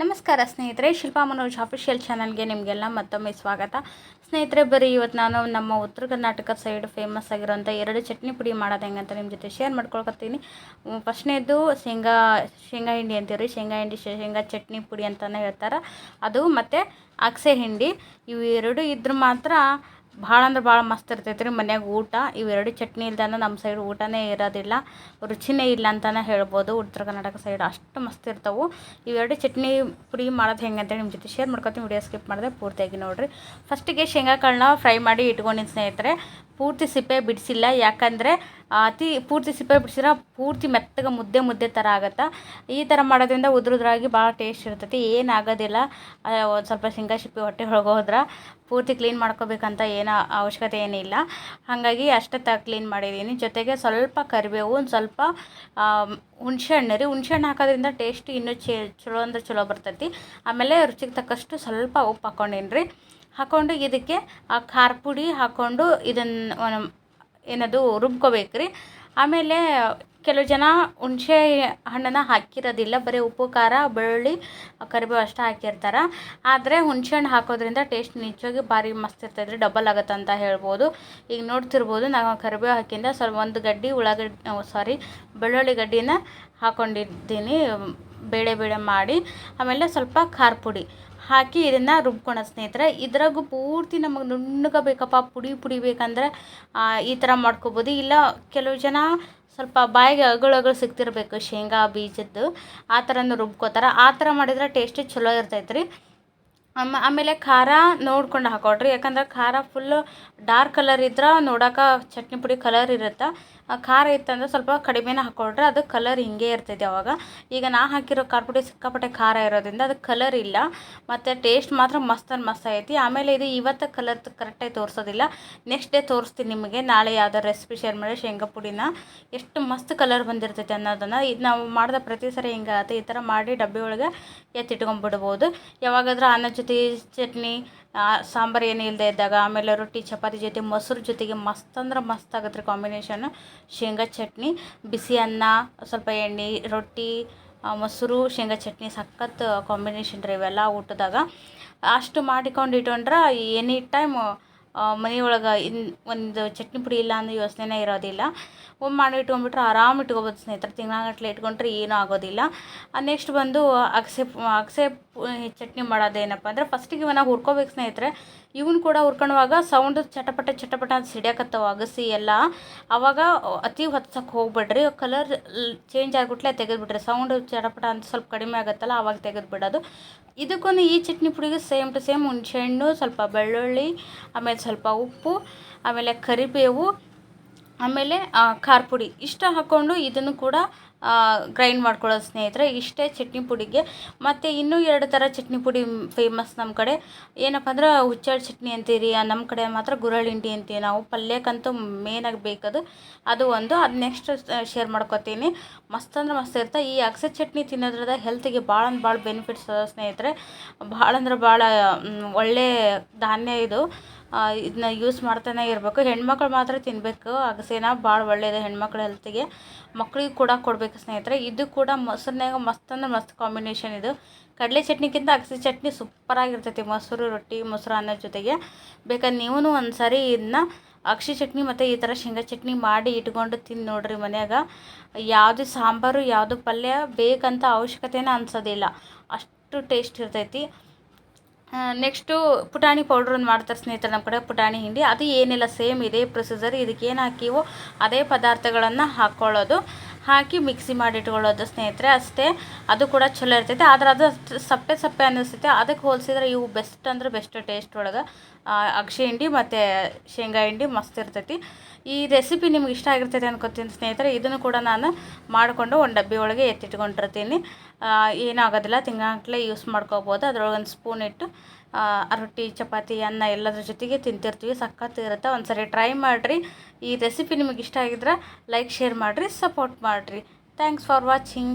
ನಮಸ್ಕಾರ ಸ್ನೇಹಿತರೆ, ಶಿಲ್ಪಾ ಮನೋಜ್ ಅಫಿಷಿಯಲ್ ಚಾನಲ್ಗೆ ನಿಮಗೆಲ್ಲ ಮತ್ತೊಮ್ಮೆ ಸ್ವಾಗತ. ಸ್ನೇಹಿತರೆ, ಬರೀ ಇವತ್ತು ನಾನು ನಮ್ಮ ಉತ್ತರ ಕರ್ನಾಟಕ ಸೈಡ್ ಫೇಮಸ್ ಆಗಿರೋಂಥ ಎರಡು ಚಟ್ನಿ ಪುಡಿ ಮಾಡೋದು ಅಂತ ನಿಮ್ಮ ಜೊತೆ ಶೇರ್ ಮಾಡ್ಕೊಳ್ಕೊತೀನಿ. ಫಸ್ಟ್ನೇದು ಶೇಂಗಾ ಶೇಂಗಾ ಹಿಂಡಿ ಅಂತೀರಿ ಶೇಂಗಾ ಹಿಂಡಿ ಶೇಂಗಾ ಚಟ್ನಿ ಪುಡಿ ಅಂತಲೇ ಹೇಳ್ತಾರೆ. ಅದು ಮತ್ತು ಅಗಸೆ ಹಿಂಡಿ. ಇವು ಎರಡು ಇದ್ರೆ ಮಾತ್ರ ಭಾಳ ಅಂದ್ರೆ ಭಾಳ ಮಸ್ತ್ ಇರ್ತೈತೆ ರೀ ಮನ್ಯಾಗ ಊಟ. ಇವೆರಡು ಚಟ್ನಿ ಇಲ್ದಾನ ನಮ್ಮ ಸೈಡ್ ಊಟನೇ ಇರೋದಿಲ್ಲ. ರುಚಿನೇ ಇಲ್ಲ ಅಂತಲೇ ಹೇಳ್ಬೋದು. ಉತ್ತರ ಕರ್ನಾಟಕ ಸೈಡ್ ಅಷ್ಟು ಮಸ್ತ್ ಇರ್ತವೆ. ಇವೆರಡು ಚಟ್ನಿ ಪುಡಿ ಮಾಡೋದು ಹೆಂಗೆ ಅಂತೇಳಿ ನಿಮ್ಮ ಜೊತೆ ಶೇರ್ ಮಾಡ್ಕೊತೀನಿ. ವಿಡಿಯೋ ಸ್ಕಿಪ್ ಮಾಡಿದೆ ಪೂರ್ತಿಯಾಗಿ ನೋಡಿರಿ. ಫಸ್ಟಿಗೆ ಶೇಂಗಾ ಕಾಳನ್ನ ಫ್ರೈ ಮಾಡಿ ಇಟ್ಕೊಂಡಿನ ಸ್ನೇಹಿತರೆ. ಪೂರ್ತಿ ಸಿಪ್ಪೆ ಬಿಡಿಸಿಲ್ಲ. ಯಾಕಂದರೆ ಅತಿ ಪೂರ್ತಿ ಸಿಪ್ಪೆ ಬಿಡಿಸಿದ್ರೆ ಪೂರ್ತಿ ಮೆತ್ತಗೆ ಮುದ್ದೆ ಮುದ್ದೆ ಥರ ಆಗುತ್ತೆ? ಈ ಥರ ಮಾಡೋದ್ರಿಂದ ಉದ್ರುದ್ರಾಗಿ ಭಾಳ ಟೇಸ್ಟ್ ಇರ್ತೈತಿ. ಏನಾಗೋದಿಲ್ಲ. ಒಂದು ಸ್ವಲ್ಪ ಶೇಂಗಾ ಸಿಪ್ಪೆ ಹೊಟ್ಟೆ ಒಳಗೆ ಪೂರ್ತಿ ಕ್ಲೀನ್ ಮಾಡ್ಕೋಬೇಕಂತ ಏನೋ ಅವಶ್ಯಕತೆ ಏನಿಲ್ಲ. ಹಾಗಾಗಿ ಅಷ್ಟೇ ತ ಕ್ಲೀನ್ ಮಾಡಿದ್ದೀನಿ. ಜೊತೆಗೆ ಸ್ವಲ್ಪ ಕರಿಬೇವು, ಒಂದು ಸ್ವಲ್ಪ ಹುಣ್ಸೆ ಹಣ್ಣು ರೀ. ಹುಣ್ಸೆ ಹಣ್ಣು ಹಾಕೋದ್ರಿಂದ ಟೇಸ್ಟ್ ಇನ್ನೂ ಚೆ, ಚಲೋ ಅಂದ್ರೆ ಚಲೋ ಬರ್ತೈತಿ. ಆಮೇಲೆ ರುಚಿಗೆ ತಕ್ಕಷ್ಟು ಸ್ವಲ್ಪ ಉಪ್ಪು ಹಾಕ್ಕೊಂಡೇನಿ ರೀ ಹಾಕ್ಕೊಂಡು ಇದಕ್ಕೆ ಆ ಖಾರ ಪುಡಿ ಹಾಕ್ಕೊಂಡು ಇದನ್ನು ಏನದು ರುಬ್ಕೋಬೇಕು ರೀ ಆಮೇಲೆ ಕೆಲವು ಜನ ಹುಣಸೆ ಹಣ್ಣನ್ನು ಹಾಕಿರೋದಿಲ್ಲ, ಬರೀ ಉಪ್ಪು, ಖಾರ, ಬೆಳ್ಳುಳ್ಳಿ, ಕರಿಬೇವು ಅಷ್ಟೇ ಹಾಕಿರ್ತಾರೆ. ಆದರೆ ಹುಣಸೆ ಹಣ್ಣು ಹಾಕೋದ್ರಿಂದ ಟೇಸ್ಟ್ ನಿಜವಾಗಿ ಭಾರಿ ಮಸ್ತ್ ಇರ್ತೈತೆ ರೀ ಡಬಲ್ ಆಗುತ್ತೆ ಅಂತ ಹೇಳ್ಬೋದು. ಈಗ ನೋಡ್ತಿರ್ಬೋದು, ನಾವು ಕರಿಬೇವು ಹಾಕಿಂದ ಸ್ವಲ್ಪ ಒಂದು ಗಡ್ಡಿ ಉಳ್ಳಾಗಡ್ಡಿ ಸಾರಿ ಬೆಳ್ಳುಳ್ಳಿ ಗಡ್ಡಿನ ಹಾಕ್ಕೊಂಡಿದ್ದೀನಿ ಬೇಳೆ ಬೇಳೆ ಮಾಡಿ, ಆಮೇಲೆ ಸ್ವಲ್ಪ ಖಾರ ಪುಡಿ ಹಾಕಿ ಇದನ್ನು ರುಬ್ಕೊಳ ಸ್ನೇಹಿತರೆ. ಇದ್ರಾಗೂ ಪೂರ್ತಿ ನಮಗೆ ನುಣ್ಣಗೆ ಬೇಕಪ್ಪ ಪುಡಿ ಪುಡಿ ಬೇಕಂದ್ರೆ ಈ ಥರ ಮಾಡ್ಕೊಬೋದು. ಇಲ್ಲ, ಕೆಲವು ಜನ ಸ್ವಲ್ಪ ಬಾಯಿಗೆ ಅಗಳು ಅಗಳು ಸಿಗ್ತಿರ್ಬೇಕು, ಶೇಂಗಾ ಬೀಜದ್ದು, ಆ ಥರನೂ ರುಬ್ಕೋತಾರೆ. ಆ ಥರ ಮಾಡಿದ್ರೆ ಟೇಸ್ಟ್ ಚಲೋ ಇರ್ತೈತೆ ರೀ ಆಮ, ಆಮೇಲೆ ಖಾರ ನೋಡ್ಕೊಂಡು ಹಾಕೊಳ್ರಿ. ಯಾಕಂದ್ರೆ ಖಾರ ಫುಲ್ಲು ಡಾರ್ಕ್ ಕಲರ್ ಇದ್ರೆ ನೋಡೋಕೆ ಚಟ್ನಿ ಪುಡಿ ಕಲರ್ ಇರುತ್ತೆ. ಖಾರ ಇತ್ತಂದ್ರೆ ಸ್ವಲ್ಪ ಕಡಿಮೆನೇ ಹಾಕ್ಕೊಂಡ್ರೆ ಅದು ಕಲರ್ ಹಿಂಗೆ ಇರ್ತೈತೆ ಅವಾಗ. ಈಗ ನಾ ಹಾಕಿರೋ ಖಾರ ಪುಡಿ ಸಿಕ್ಕಾಪಟ್ಟೆ ಖಾರ ಇರೋದ್ರಿಂದ ಅದು ಕಲರ್ ಇಲ್ಲ. ಮತ್ತು ಟೇಸ್ಟ್ ಮಾತ್ರ ಮಸ್ತ್ ಮಸ್ತ್ ಐತಿ ಆಮೇಲೆ ಇದು ಇವತ್ತು ಕಲರ್ ಕರೆಕ್ಟಾಗಿ ತೋರಿಸೋದಿಲ್ಲ. ನೆಕ್ಸ್ಟ್ ಡೇ ತೋರಿಸ್ತೀನಿ ನಿಮಗೆ. ನಾಳೆ ಯಾವ್ದಾರು ರೆಸಿಪಿ ಶೇರ್ ಮಾಡಿ ಶೇಂಗಾ ಪುಡಿನ. ಎಷ್ಟು ಮಸ್ತ್ ಕಲರ್ ಬಂದಿರ್ತೈತೆ ಅನ್ನೋದನ್ನು. ಇದು ನಾವು ಮಾಡಿದ ಪ್ರತಿ ಸರಿ ಹಿಂಗಾಗುತ್ತೆ ಈ ಥರ ಮಾಡಿ ಡಬ್ಬಿ ಒಳಗೆ ಎತ್ತಿಟ್ಕೊಂಡ್ಬಿಡ್ಬೋದು ಯಾವಾಗಾದ್ರೂ ಅನ್ನ ಜೊತೆ ಚಟ್ನಿ ಸಾಂಬಾರು ಏನು ಇಲ್ಲದೆ ಇದ್ದಾಗ ಆಮೇಲೆ ರೊಟ್ಟಿ, ಚಪಾತಿ ಜೊತೆ, ಮೊಸರು ಜೊತೆಗೆ ಮಸ್ತ್ ಅಂದ್ರೆ ಮಸ್ತ್ ಆಗುತ್ತೆ ರೀ ಕಾಂಬಿನೇಷನ್ ಶೇಂಗಾ ಚಟ್ನಿ, ಬಿಸಿ ಅನ್ನ, ಸ್ವಲ್ಪ ಎಣ್ಣೆ, ರೊಟ್ಟಿ ಮೊಸರು, ಶೇಂಗಾ ಚಟ್ನಿ ಸಖತ್ ಕಾಂಬಿನೇಷನ್ ರೀ ಇವೆಲ್ಲ ಊಟದಾಗ. ಅಷ್ಟು ಮಾಡಿಕೊಂಡು ಇಟ್ಕೊಂಡ್ರೆ ಎನಿ ಟೈಮ್ ಮನೆಯೊಳಗೆ ಇನ್ ಒಂದು ಚಟ್ನಿ ಪುಡಿ ಇಲ್ಲ ಅನ್ನೋ ಯೋಚನೆನೇ ಇರೋದಿಲ್ಲ. ಒಮ್ಮೆ ಮಾಡಿ ಇಟ್ಕೊಂಡ್ಬಿಟ್ರೆ ಆರಾಮ್ ಇಟ್ಕೊಬೋದು ಸ್ನೇಹಿತರೆ. ತಿಂಗಳಗಟ್ಲೆ ಇಟ್ಕೊಂಡ್ರೆ ಏನೂ ಆಗೋದಿಲ್ಲ. ನೆಕ್ಸ್ಟ್ ಬಂದು ಅಗಸೆ ಅಗಸೆ ಚಟ್ನಿ ಮಾಡೋದೇನಪ್ಪ ಅಂದರೆ ಫಸ್ಟಿಗೆ ಇವನ್ನ ಹುರ್ಕೋಬೇಕು ಸ್ನೇಹಿತರೆ. ಇವನ್ ಕೂಡ ಹುರ್ಕೊಳ್ಳುವಾಗ ಸೌಂಡ್ ಚಟಪಟ ಚಟಪಟ ಅಂತ ಸಿಡಿಯಾಕತ್ತವ, ಅಗಸಿ ಎಲ್ಲ. ಆವಾಗ ಅತಿ ಹೊತ್ಸಕ್ಕೆ ಹೋಗ್ಬಿಡ್ರಿ. ಕಲರ್ ಚೇಂಜ್ ಆಗಿಬಿಟ್ಲೆ ತೆಗೆದುಬಿಡ್ರಿ. ಸೌಂಡ್ ಚಟಪಟ ಅಂತ ಸ್ವಲ್ಪ ಕಡಿಮೆ ಆಗುತ್ತಲ್ಲ, ಅವಾಗ ತೆಗೆದುಬಿಡೋದು. ಇದಕ್ಕೂ ಈ ಚಟ್ನಿ ಪುಡಿಗೆ ಸೇಮ್ ಟು ಸೇಮ್ ಹುಣ್ಸೆಹಣ್ಣು ಸ್ವಲ್ಪ ಬೆಳ್ಳುಳ್ಳಿ, ಆಮೇಲೆ ಸ್ವಲ್ಪ ಉಪ್ಪು, ಆಮೇಲೆ ಕರಿಬೇವು ಆಮೇಲೆ ಖಾರ ಪುಡಿ. ಇಷ್ಟ ಹಾಕ್ಕೊಂಡು ಇದನ್ನು ಕೂಡ ಗ್ರೈಂಡ್ ಮಾಡ್ಕೊಳ್ಳೋದು ಸ್ನೇಹಿತರೆ, ಇಷ್ಟೇ ಚಟ್ನಿ ಪುಡಿಗೆ. ಮತ್ತು ಇನ್ನೂ ಎರಡು ಥರ ಚಟ್ನಿ ಪುಡಿ ಫೇಮಸ್ ನಮ್ಮ ಕಡೆ. ಏನಪ್ಪ ಅಂದ್ರೆ, ಹುಚ್ಚಾಳ ಚಟ್ನಿ ಅಂತೀರಿ ನಮ್ಮ ಕಡೆ ಮಾತ್ರ ಗುರಳಿಂಡಿ ಅಂತೀವಿ. ನಾವು ಪಲ್ಯಕ್ಕಂತೂ ಮೇನಾಗಿ ಬೇಕದು. ಅದು ಒಂದು. ಅದು ನೆಕ್ಸ್ಟ್ ಶೇರ್ ಮಾಡ್ಕೊತೀನಿ. ಮಸ್ತ್ ಅಂದ್ರೆ ಮಸ್ತ್ ಇರುತ್ತೆ ಈ ಅಗಸೆ ಚಟ್ನಿ ತಿನ್ನೋದ್ರಿಂದ ಹೆಲ್ತಿಗೆ ಭಾಳ ಅಂದ್ರೆ ಭಾಳ ಬೆನಿಫಿಟ್ಸ್ ಅದ ಸ್ನೇಹಿತರೆ. ಭಾಳ ಅಂದ್ರೆ ಭಾಳ ಒಳ್ಳೆಯ ಧಾನ್ಯ ಇದು. ಇದನ್ನ ಯೂಸ್ ಮಾಡ್ತಾನೆ ಇರಬೇಕು. ಹೆಣ್ಮಕ್ಳು ಮಾತ್ರ ತಿನ್ನಬೇಕು ಅಗಸೆನ ಭಾಳ ಒಳ್ಳೆಯದು ಹೆಣ್ಮಕ್ಳ ಹೆಲ್ತಿಗೆ ಮಕ್ಳಿಗೆ ಕೂಡ ಕೊಡಬೇಕು ಸ್ನೇಹಿತರೆ. ಇದು ಕೂಡ ಮೊಸರಿನಾಗ ಮಸ್ತ್ ಅಂದ್ರೆ ಮಸ್ತ್ ಕಾಂಬಿನೇಷನ್ ಇದು. ಕಡಲೆ ಚಟ್ನಿಗಿಂತ ಅಗಸೆ ಚಟ್ನಿ ಸೂಪರಾಗಿರ್ತೈತಿ ಮೊಸರು, ರೊಟ್ಟಿ, ಮೊಸರು ಅನ್ನೋ ಜೊತೆಗೆ. ಬೇಕಾದ್ರೆ ನೀವು ಒಂದು ಇದನ್ನ ಅಕ್ಷಿ ಚಟ್ನಿ ಮತ್ತು ಈ ಥರ ಶೇಂಗಾ ಚಟ್ನಿ ಮಾಡಿ ಇಟ್ಕೊಂಡು ತಿಂದು ನೋಡ್ರಿ ಮನ್ಯಾಗ. ಯಾವುದು ಸಾಂಬಾರು, ಯಾವುದು ಪಲ್ಯ ಬೇಕಂತ ಅವಶ್ಯಕತೆನೇ ಅನ್ಸೋದಿಲ್ಲ. ಅಷ್ಟು ಟೇಸ್ಟ್ ಇರ್ತೈತಿ. ನೆಕ್ಸ್ಟು ಪುಟಾಣಿ ಪೌಡ್ರ್ ಒಂದು ಮಾಡ್ತಾರೆ ಸ್ನೇಹಿತರೆ ನಮ್ಮ ಕಡೆ ಪುಟಾಣಿ ಹಿಂಡಿ. ಅದು ಏನಿಲ್ಲ, ಸೇಮ್ ಇದೇ ಪ್ರೊಸೀಜರ್ ಇದಕ್ಕೆ ಏನು ಹಾಕಿವೋ ಅದೇ ಪದಾರ್ಥಗಳನ್ನು ಹಾಕ್ಕೊಳ್ಳೋದು ಹಾಕಿ ಮಿಕ್ಸಿ ಮಾಡಿ ಇಟ್ಕೊಳ್ಳೋದು ಸ್ನೇಹಿತರೆ, ಅಷ್ಟೇ. ಅದು ಕೂಡ ಚಲೋ ಇರ್ತೈತೆ. ಆದ್ರೆ ಅದು ಸಪ್ಪೆ ಸಪ್ಪೆ ಅನ್ನಿಸ್ತೈತೆ. ಅದಕ್ಕೆ ಹೋಲಿಸಿದ್ರೆ ಇವು ಬೆಸ್ಟ್ ಅಂದ್ರೆ ಬೆಸ್ಟ್ ಟೇಸ್ಟ್ ಒಳಗೆ. ಅಕ್ಷಿ ಹಿಂಡಿ ಮತ್ತು ಶೇಂಗಾ ಹಿಂಡಿ ಮಸ್ತ್ ಇರ್ತೈತಿ. ಈ ರೆಸಿಪಿ ನಿಮ್ಗೆ ಇಷ್ಟ ಆಗಿರ್ತೈತೆ ಅನ್ಕೋತೀನಿ ಸ್ನೇಹಿತರೆ. ಇದನ್ನು ಕೂಡ ನಾನು ಮಾಡಿಕೊಂಡು ಒಂದು ಡಬ್ಬಿ ಒಳಗೆ ಎತ್ತಿಟ್ಕೊಂಡಿರ್ತೀನಿ. ಏನೂ ಆಗೋದಿಲ್ಲ ತಿಂಗಳಗಟ್ಲೆ ಯೂಸ್ ಮಾಡ್ಕೋಬೋದು. ಅದರೊಳಗೆ ಒಂದು ಸ್ಪೂನ್ ಇಟ್ಟು ರೊಟ್ಟಿ, ಚಪಾತಿ, ಅನ್ನ ಎಲ್ಲದ್ರ ಜೊತೆಗೆ ತಿಂತಿರ್ತೀವಿ. ಸಖತ್ ಇರುತ್ತೆ. ಸರಿ ಟ್ರೈ ಮಾಡಿರಿ. ಈ ರೆಸಿಪಿ ನಿಮಗೆ ಇಷ್ಟ ಆಗಿದ್ರೆ ಲೈಕ್ ಶೇರ್ ಮಾಡಿರಿ ಸಪೋರ್ಟ್ ಮಾಡಿರಿ. Thanks for watching